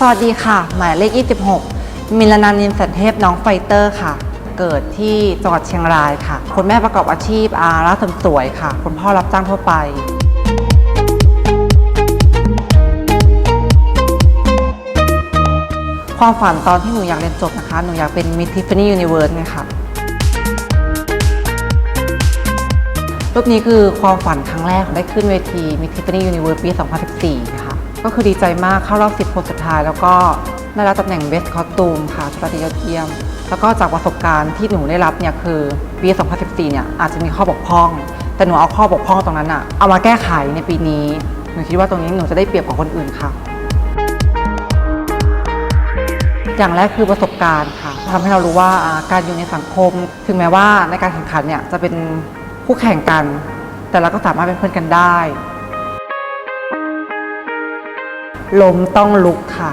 สวัสดีค่ะ หมายเลข 26 มิลนานินสันเทพน้องไฟเตอร์ค่ะ เกิดที่จังหวัดเชียงรายค่ะ คุณแม่ประกอบอาชีพอาร้านเสริมสวยค่ะ คุณพ่อรับจ้างทั่วไป ความฝันตอนที่หนูอยากเรียนจบนะคะ หนูอยากเป็นมิทิฟฟานี่ยูนิเวิร์สเนี่ยค่ะรูปนี้คือความฝันครั้งแรกได้ขึ้นเวทีมิทิฟฟานี่ยูนิเวิร์สปี 2014 ค่ะ ก็คือดีใจมากเข้ารอบ 10 คนสุดท้าย แล้วก็ได้รับตำแหน่ง Best Costume ค่ะสตาร์ทยอดเยี่ยม แล้วก็จากประสบการณ์ที่หนูได้รับเนี่ยคือปี 2014 เนี่ยอาจจะมีข้อบกพร่อง แต่หนูเอาข้อบกพร่องตรงนั้นอะเอามาแก้ไขในปีนี้ หนูคิดว่าตรงนี้หนูจะได้เปรียบกว่าคนอื่นค่ะ อย่างแรกคือประสบการณ์ค่ะทำให้เรารู้ว่าการอยู่ในสังคม ถึงแม้ว่าในการแข่งขันเนี่ยจะเป็นคู่แข่งกัน แต่เราก็สามารถเป็นเพื่อนกันได้ล้มต้องลุกค่ะ